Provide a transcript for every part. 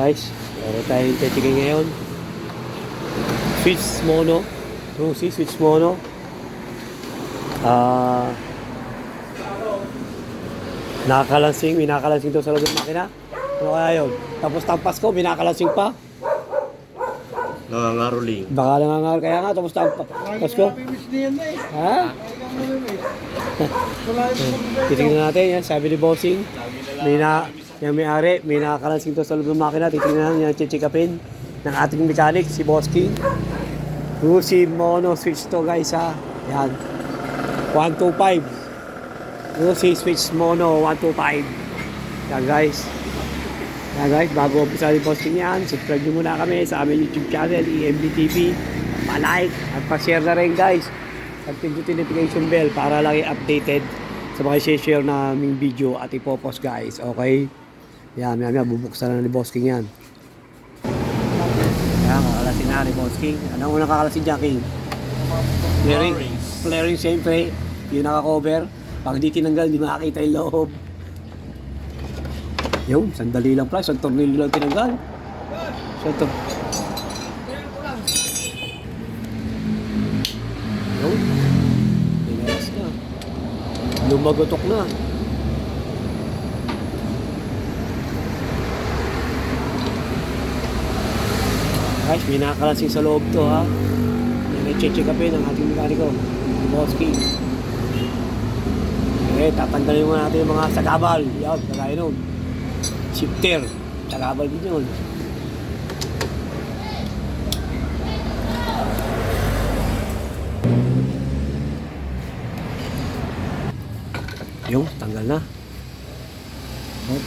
guys, meron tayong titigin ngayon. Switch mono. Rusi, switch mono. Ah... nakakalansing, may nakakalansing daw sa loob ng makina. Ano kaya yun? Tapos tampas ko, may nakakalansing pa. Nangangaroling. Baka nangangal kaya nga, tapos tampas ko. Ha? Titingnan natin yan, sabi ni Bossing. May na, yung may-ari, may nakakalansing to sa loob ng makina. Titingnan natin yan, check upin ng ating mechanic, si Boss King. Rusi Mono switch to guys ha. Yan. 125. Rusi switch Mono 125. Yan guys. Yan guys, bago umpisa yung posting yan, subscribe nyo muna kami sa aming YouTube channel, EMB TV. Pa-like at pa-share na rin guys. At pindutin notification bell para lagi updated sa mga share na aming video at ipopost guys. Okay? Yan, maya maya bubuksan na ni Boss King yan. Yan, kakalasin na ni Boss King. Ano unang kakalasin dyan, King? Flaring. Flaring, siyempre. Yung naka-cover. Pag di tinanggal, di makakita yung loob. Yung, sandali lang pala. Isang tornilyo lang tinanggal. Isang tor... Yung, tinalas na. Lumagotok na. Guys, may nakakalasin sa loob to ha. Yan, i-check upin ang ating mekaniko. Boss King. Okay, tatanggalin muna natin yung mga sagabal. Yan, kagaya nun. Shifter. Sagabal din yun. Yung, tanggal na. Oh.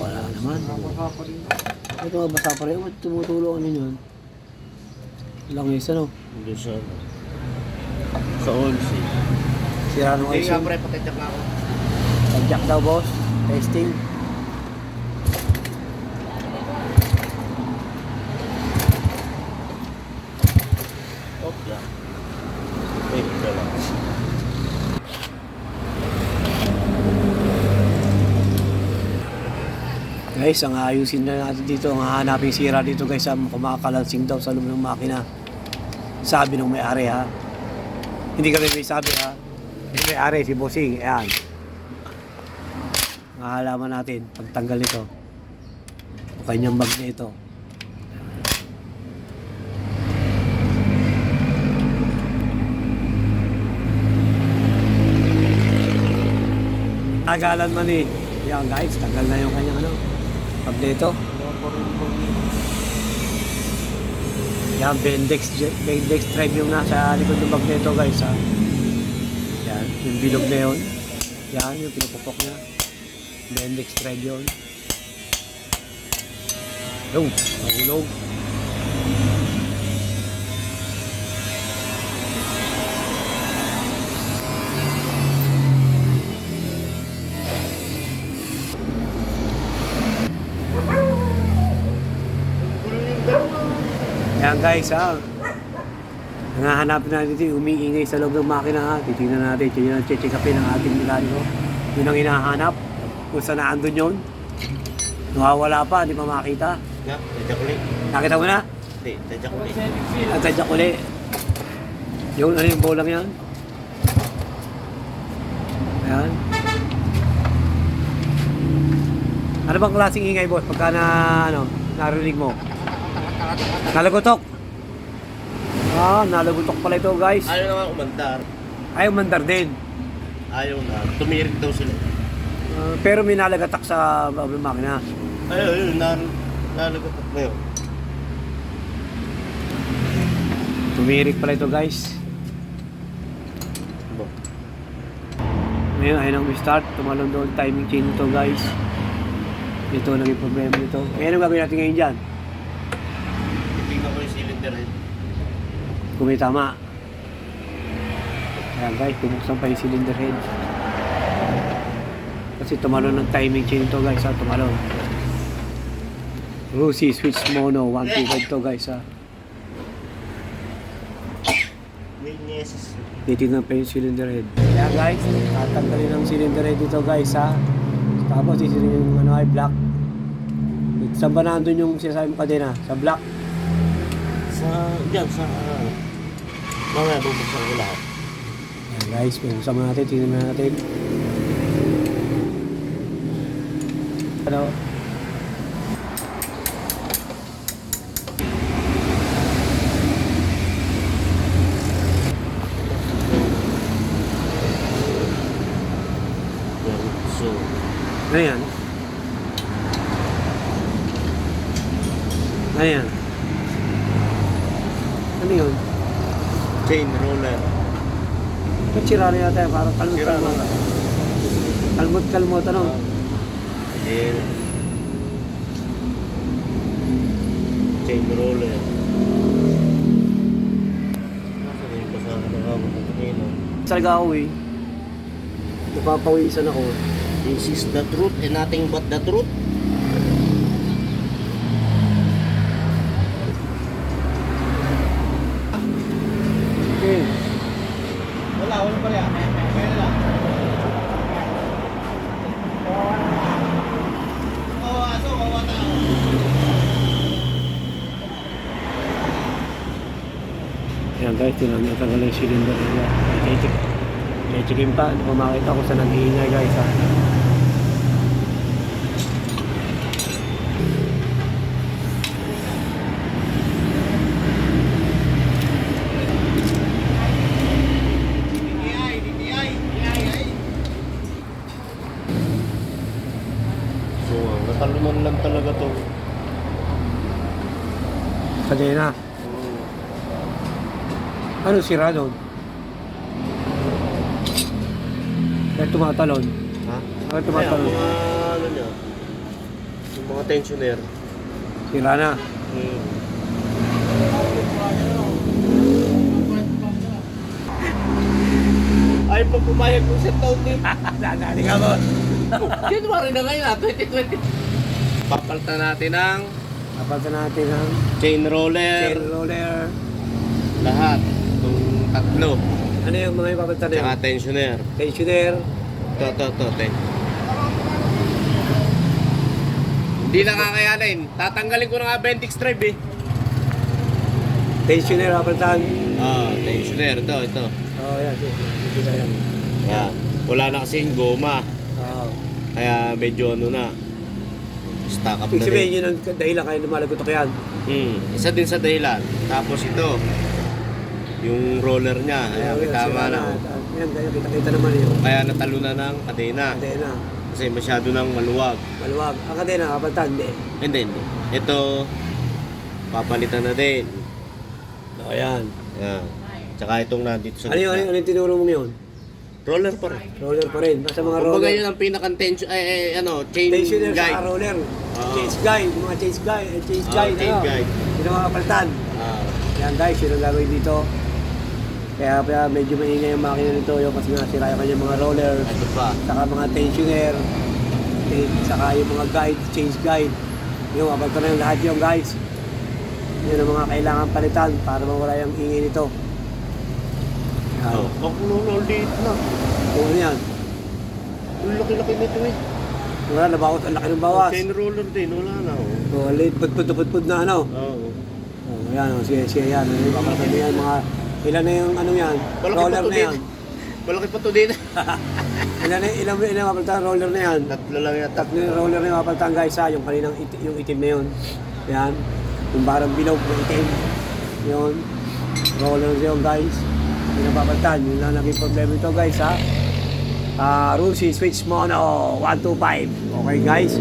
Wala naman. Ito mabasa pa rin. Ba't tumutulo ano yun? Langis ano? Hindi siya. ano. Sa Onsi. Sira nung Hindi nga pre, patityak na ako. Tagyak daw boss. Testing. Oh, yeah. Eh, ito lang. Guys, ang ayusin na natin dito, ang hahanapin sira dito guys, ang kumakalansing daw sa loob ng makina. Sabi ng may-ari ha. Hindi kami may sabi ha. Yung may-ari, si Bossing, ayan. Ang halaman natin, pagtanggal nito. O kanyang bag ito. Tagalan man eh. Yan guys, tagal na yung kanyang ano. Dito. Yan, Bendex, Bendex drive yung nasa likod ng bag nito guys ha. Yan, yung bilog na yun. Yan, yung pinupupok niya. Bendex drive yun. Yung, mahulog. Yan guys ha. Nangahanapin natin dito umiingay sa loob ng makina ha. Titingnan natin. Yun ang check upin ng ating mekaniko. Yun ang hinahanap. Kung saan naandun yun. Nawawala pa, hindi pa makita. Yeah, tadyak ulit. Nakita mo na? Hindi, tadyak ulit. At tadyak uli. Yung ano yung bolang yan? Ayan. Ano bang klaseng ingay boss pagka na ano, narinig mo? Nalagotok. Ah, nalagotok pala ito guys. Ayaw na nga umandar. Ayaw mandar din. Ayaw na. Tumirik daw sila. Ah, pero may nalagatak sa uh, makina. Ayaw, yun. Nan, nalagot na yun. Tumirik pala ito guys. Ngayon, ayaw nang start. Tumalon doon timing chain ito guys. Ito naging problema nito. Eh, ano gagawin natin ngayon dyan? Tingnan ko yung cylinder head. Kung may tama. Ayan guys, bubuksan pa yung cylinder head. Kasi tumalon ng timing chain ito guys ha, tumalon. Rusi switch mono 125 to guys ha. Titignan pa yung cylinder head. Kaya guys, tatanggalin ang cylinder head dito guys ha. Tapos isirin yung ano ay black. Saan ba nandun yung sinasabi mo kadena? Sa black? Sa, dyan, sa, uh, mamaya bubuksan ko lahat. Ayan guys, bubuksan mo natin, tingnan na natin. Ano? Yan, So, Ano yan? Ano yan? Ano yun? chain roller. Ba't sira na yata yan? Parang Sira kalmot-kalmot. na. Kalmot-kalmot, ano? Then, chain roller. Na yung kasama ng ng kanino? Talaga ako eh. Napapawisan ako. This is the truth and nothing but the truth. Okay. Wala, wala pala. Kaya lang. Oo, aso, wawa tao. Ayan guys, tinatanggal yung cylinder nila. I-check. Pa. Hindi ko makita kung saan nag-iingay guys ha. So, ah, natalunan lang talaga to. Kadena. Ano sira doon? Kaya tumatalon. Ha? Bakit Kaya, tumatalon? mga ano niya, yung mga tensioner. Sira na. Hmm. Ay, pag pumayag mo sa taon din. Dadali ka mo. January na ngayon, ah, 2020. Papalitan natin ang Napalta natin ang chain roller, tail roller. lahat. Itong tatlo. Ano yung mga ipapalta na yun? Tsaka tensioner. Tensioner. Ito, ito, ito, ito. Hindi na kakayanin. Tatanggalin ko na nga Bendix drive eh. Tensioner papaltan. Ah, tensioner. Ito, ito. Oo, oh, yan. Ito na yan. Yan. Wala na kasing goma. Oo. Kaya medyo ano na. Stock up Ibig na sabihin din. yun ang dahilan kayo lumalagotok yan. Hmm. Isa din sa dahilan. Tapos ito. Yung roller niya. Ayan, may tama na. oh. Yan, kaya kita-kita naman yun. Kaya natalo na ng kadena. Kadena. Kasi masyado nang maluwag. Maluwag. Ang kadena, kapaltan, hindi. Hindi, hindi. Ito, papalitan na din. O, yan. Yan. Tsaka itong nandito sa Ano yung, ano, yung- ano yung tinuro mong yun? Roller pa rin. Roller pa rin. Basta mga Kumbaga roller. yun ang pinaka-tension, ay, ay, ano, chain Tensioner guide. sa roller. Oo. Change guide. Mga change guide. eh, Change Oo, guide. change ano? guide. Yun ang mga kapaltan. Ah, Yan guys, yun ang gagawin dito. Kaya kaya medyo maingay yung makina nito yung kasi nga sira yung kanyang mga roller, ito pa. saka mga tensioner, eh, saka yung mga guide, change guide. Yung kapag na yung lahat yung guys. Yun ang mga kailangan palitan para mawala yung ingay nito. Yan. Oh, ang dito na. Kung ano yan. Ang laki-laki nito eh. Wala na bawas, ang laki ng bawas. Chain roller din, wala na. Oh. Oh, late, pud-pud-pud na ano. Oo. Oh, yan, oh, sige, sige yan. Ano, yan, mga, ilan na yung ano yan, Malaki roller na yan. Malaki pa to din. Ilan na, ilan, ilan mapalitan roller na yan. Tatlo lang yata. Tatlo yung roller na yung mapalitan guys ha, yung kaninang iti, yung itim na yun. Yan. Yung parang bilog na itim. Yun. Roller yun guys. Yung napapalitan. Yun lang naging problema ito guys ha. Ah, Rusi Switch Mono 125. Okay guys.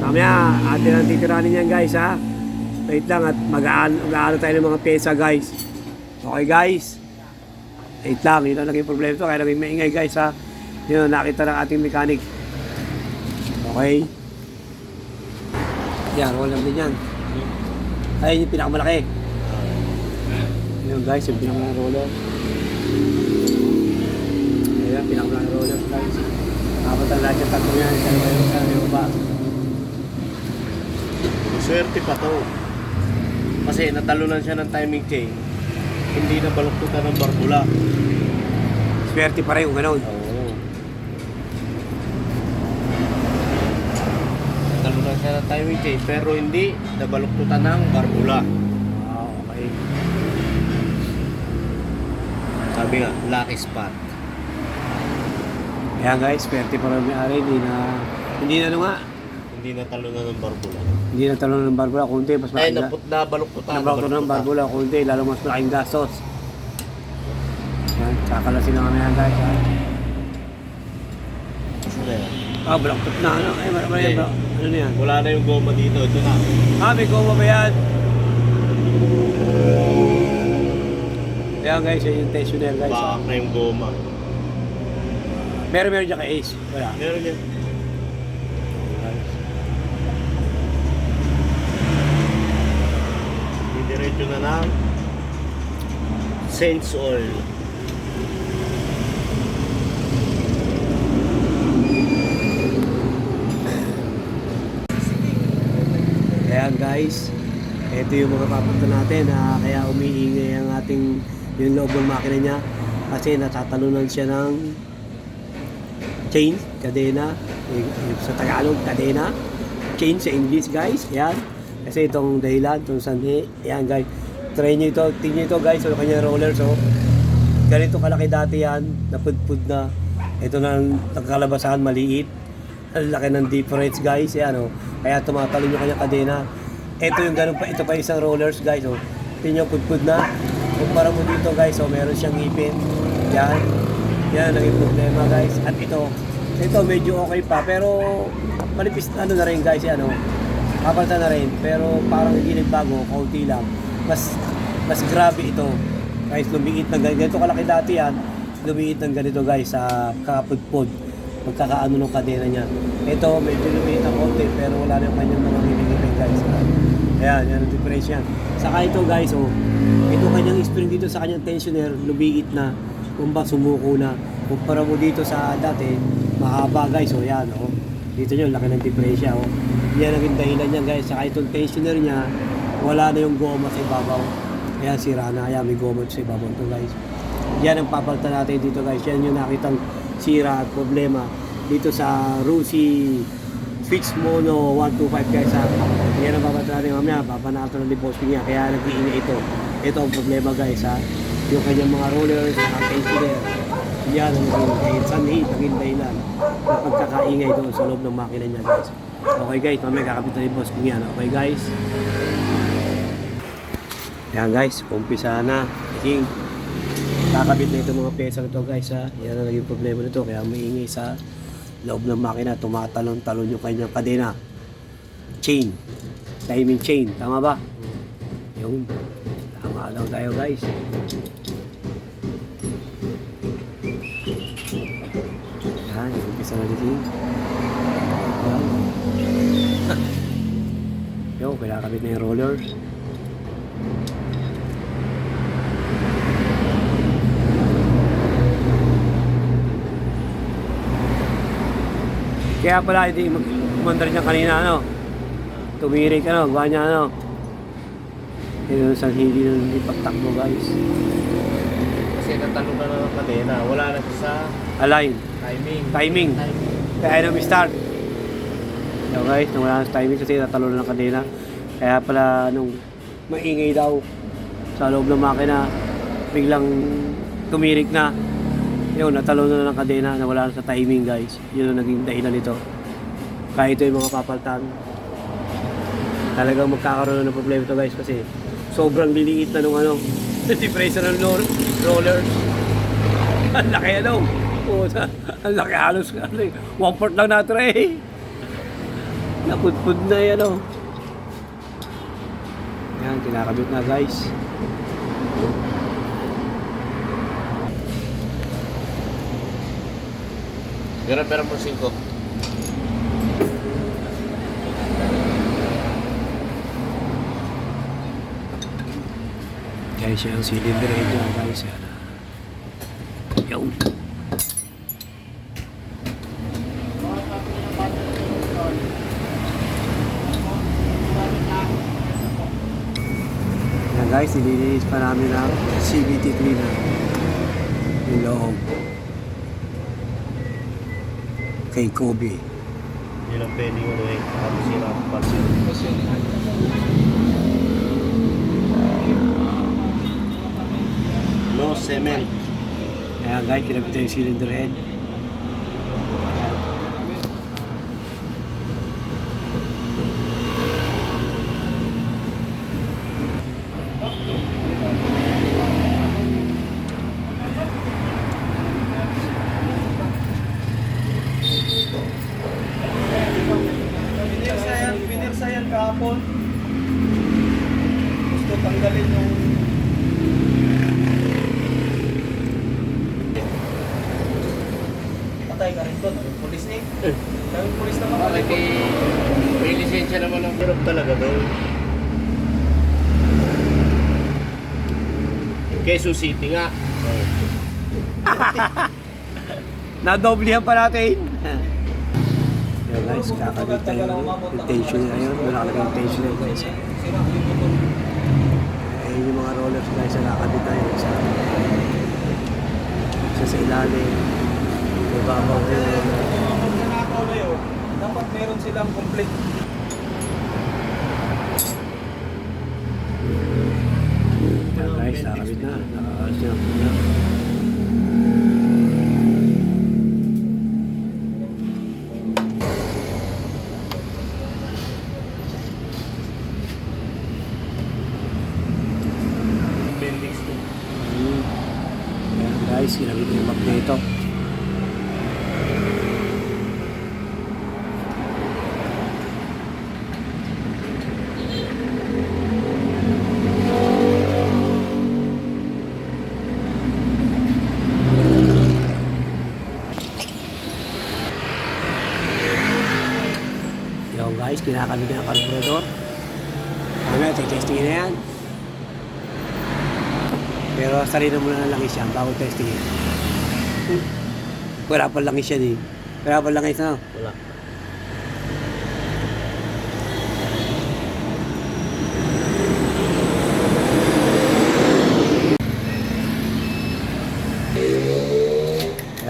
Mamaya, atin ang titiranin yan guys ha. Wait lang at mag-aano mag tayo ng mga pyesa guys. Okay guys. Wait lang, yun ang naging problema ito. Kaya naging maingay guys ha. Yun, nakita ng ating mechanic. Okay. Yan, roller din yan. Ayun yung pinakamalaki. Yun guys, yung pinakamalaki roller. Ayan, pinakamalaki roller guys. Dapat ang lahat yung tatlo yan. Sa iyo, sa iyo ba? Swerte pa to. Kasi natalunan siya ng timing chain. Hindi na baluktutan ng barbula. Swerte pa rin kung gano'n. Oo. Natalunan siya ng timing chain pero hindi nabaluktutan ng barbula. Ah, okay. Sabi nga, lucky spot. Kaya guys, swerte pa rin may-ari, hindi na, hindi na ano nga, Hindi natalo na ng barbula. hindi na talon ng barbula, kunti, mas Ay, malaking naput na baluktutan. Nabakto ng barbula, kunti, lalo mas malaking gastos. Yan, kakalasin na kami yan guys. Ha? Ah, balaktot na, ano? Ay, mar- mar- mar- ano na yan? Wala na yung goma dito. Ito na. Ah, may goma ba yan? Yan guys, yan yung tensioner guys. Baak na yung goma. Meron meron dyan kay Ace. Wala. Meron yan. Didiretso na ng Saints Oil. Ayan guys, ito yung mga papunta natin ha, kaya umiingay ang ating yung loob ng makina niya kasi natatalunan siya ng chain, kadena, eh, sa Tagalog, kadena, chain sa English guys, ayan. Kasi itong dahilan, itong sanhi, ayan guys, try nyo ito, tingnan nyo ito guys, so kanya roller, so ganito kalaki dati yan, napudpud na, ito na ang nagkalabasan, maliit, ang laki ng difference guys, yan o. Kaya tumatalon yung kanyang kadena. Ito yung ganun pa, ito pa isang rollers guys o. Tingnan yung pudpud na. Kumpara mo dito guys o, meron siyang ngipin. Yan. Yan, naging problema guys. At ito, ito medyo okay pa, pero na ano na rin guys, yan o. Kapalta na rin, pero parang hindi nagbago, kaunti lang. Mas, mas grabe ito. Guys, lumiit na ganito. Kalaki dati yan. Lumiit ng ganito guys sa kakapudpud pagkakaano ng kadena niya. Ito, medyo lumiit ang konti, pero wala na yung kanyang mga ngipin guys. Ayan, yan ang difference yan. Saka ito guys, oh, ito kanyang spring dito sa kanyang tensioner, lumiit na, kumba sumuko na. Kumpara mo dito sa dati, mahaba guys, oh, yan, oh. Dito nyo, laki ng diferensya, oh. Yan ang dahilan niya guys, saka itong tensioner niya, wala na yung goma sa ibabaw. Ayan, sira na, ayan, may goma sa ibabaw to guys. Yan ang papalta natin dito guys, yan yung nakitang sira at problema dito sa Rusi Switch Mono 125 guys ha. Yan ang babata natin mamaya, papanato ng boss niya kaya nag-iingay ito. Ito ang problema guys ha. Yung kanyang mga rollers, mga tensioner. Yan ang naging dahil sanhi, naging dahilan ng pagkakaingay doon sa loob ng makina niya guys. Okay guys, mamaya kakapit na ni boss niya. Okay guys. Yan guys, umpisa na. King. Kakabit na ito mga pesa nito guys ha. Yan ang naging problema nito. Kaya maingay sa loob ng makina. Tumatalon-talon yung kanyang kadena. Chain. Timing chain. Tama ba? Yung tama daw tayo guys. Yan, umpisa na dito. Yan. Yo, kinakabit na yung rollers. Kaya pala hindi mag-umandar niya kanina ano. Tumirik ano, gawa niya ano. Yun sa hindi na hindi pagtakbo guys. Kasi natalo na ng kadena. Wala na sa Align. Timing. Timing. Kaya ayaw na start. Yo guys, nung wala sa timing kasi natalo na ng kadena. Kaya pala nung maingay daw sa loob ng makina, biglang tumirik na. Yun, natalo na ng kadena na wala na sa timing guys. Yun ang naging dahilan nito. Kaya ito yung mga papaltan. Talagang magkakaroon na ng problema ito guys kasi sobrang liliit na nung ano, differential ng roller. Ang laki ano. Puta, ang laki halos eh. One port lang natin eh. Napudpud na yan oh. Yan, kinakabit na guys. Pero pero mo 5. Guys, yung cylinder head niya guys. Yan. Yung. Guys, nililinis pa namin ang CVT cleaner. Yung loob. Kay Kobe. Hindi lang pwedeng ano eh. Tapos sila ang parcel. No cement. Ayan guys, kinabit na yung cylinder head. Pinirsa yan, pinirsa yan kahapon. Gusto tanggalin yung... Patay ka rin doon, yung pulis eh. Yung pulis naman Bakit eh, may lisensya naman ang hirap talaga doon. Quezon City nga. Nadoblihan pa natin. Ayan guys, kakabit tayo ng yung tension na yun. Wala ka yung tension na guys. Ayun yung mga rollers guys na nakabit tayo. Isa, isa sa ilalim. May babaw kayo. Dapat meron silang complete. Guys, nakabit na. Na. To. Hmm. Ayan guys, ginamit na yung magneto. Yo guys, kinakamit na ang carburetor. Mamaya, testingin na yan. Pero sarili muna ng langis yan bago testingin. Wala pa langis yan eh. Wala pa langis na. Wala.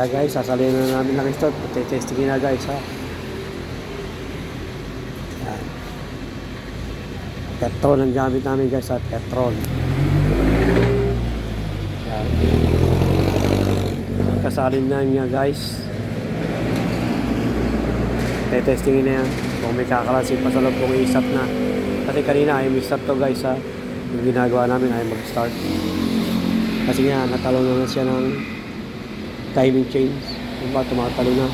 Kaya guys, sasalin na namin langis to. Testingin na guys ha. Yan. Petrol ang gamit namin guys ha. Petrol. Yan. Kasalin na niya guys. Tetestingin na yan. Kung may kakalasin pa sa loob kung i-start na. Kasi kanina ayaw i-start to guys ha. Yung ginagawa namin ayaw mag-start. Kasi nga natalo na siya ng timing change. Yung ba tumatalo na.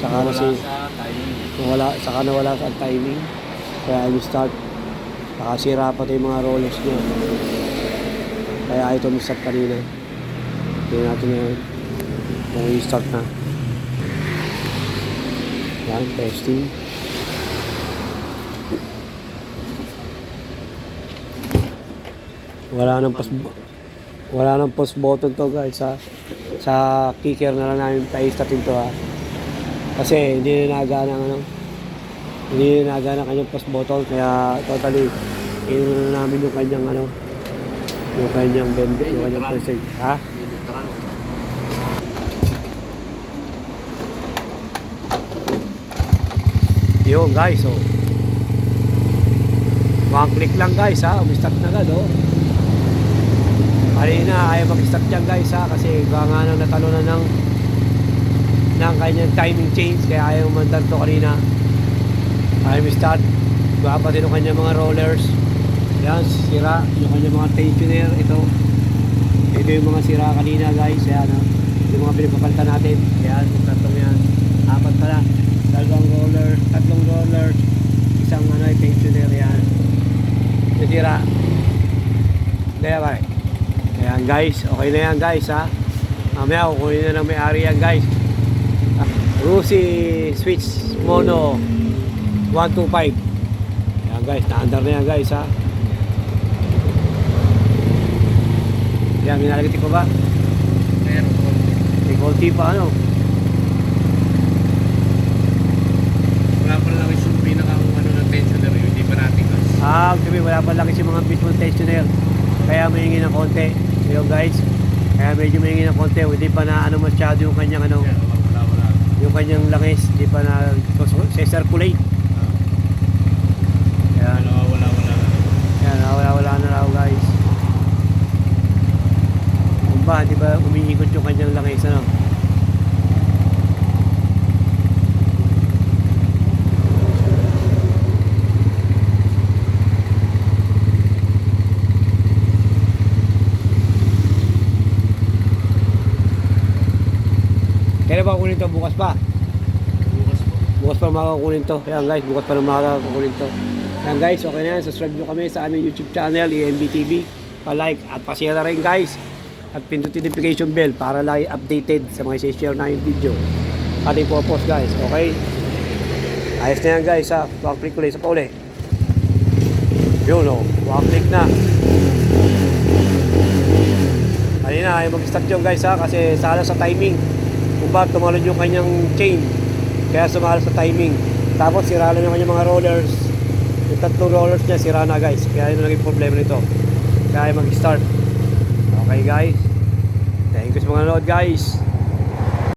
Saka na si sa wala, saka na wala ang timing. Kaya ayaw start. Nakasira pa ito yung mga rollers niya. Kaya ayaw ito start kanina. Hindi natin yan. Kung i-start na. Yan, testing. Wala nang post wala nang post button to guys ha. Sa kicker na lang namin pa-startin to ha. Kasi hindi na nagana ang ano. Hindi na nagana kanyang post button kaya totally inuno na namin yung kanyang ano yung kanyang bende, yung kanyang present. Ha? Yun guys, oh. One click lang guys ha, umistart na agad oh. Kanina ayaw mag-start dyan guys ha, kasi baka nga nang natalo na ng ng kanyang timing change, kaya ayaw mandar to kanina. Ayaw start, baka din yung kanyang mga rollers. Yan, sira, yung kanyang mga tensioner, ito. Ito yung mga sira kanina guys, yan ha. Yung mga pinagpapalitan natin, yan, yung tatlong yan. Apat pala, dalawang roller, tatlong roller, isang ano, tensioner yan. Nasira. Kaya ba? Ayan guys, okay na yan guys ha. Mamaya kukunin na ng may-ari yan guys. Ah, Rusi Switch Mono 125. Ayan guys, naandar na yan guys ha. Yan, minalagati ko ba? Meron. May konti pa ano. Wala pa lang yung pinakang ano ng tensioner yun. Hindi pa natin gas. Ah, sabi wala pa lang kasi mga mismong tensioner. Kaya may ng konti. Ayun guys. Kaya medyo may ng konti. Hindi pa na ano masyado yung kanyang ano. Wala, wala, wala. yung kanyang langis, di pa na circulate. Kaya, Ano, wala, wala. Yan, nawala-wala na raw guys. Kung ba, di ba umiikot yung kanyang langis, ano? Kailan ba kunin to? Bukas pa? Bukas po. Bukas pa makakunin to. Ayan guys, bukas pa na makakunin to. Ayan guys, okay na yan. Subscribe nyo kami sa aming YouTube channel, EMB TV. Pa-like at pa-share na rin guys. At pindutin notification bell para lagi updated sa mga share na yung video. Ating po post guys, okay? Ayos na yan guys ha. Walk click ulit sa pauli. Yun o, walk click na. Kanina ay mag-start yun guys ha kasi sala sa timing. Kung bakit tumalon yung kanyang chain. Kaya sumala sa timing. Tapos sira lang yung kanyang mga rollers. Yung tatlong rollers niya sira na guys. Kaya yun naging problema nito. Kaya mag-start. Okay guys. Thank you sa mga nanood guys.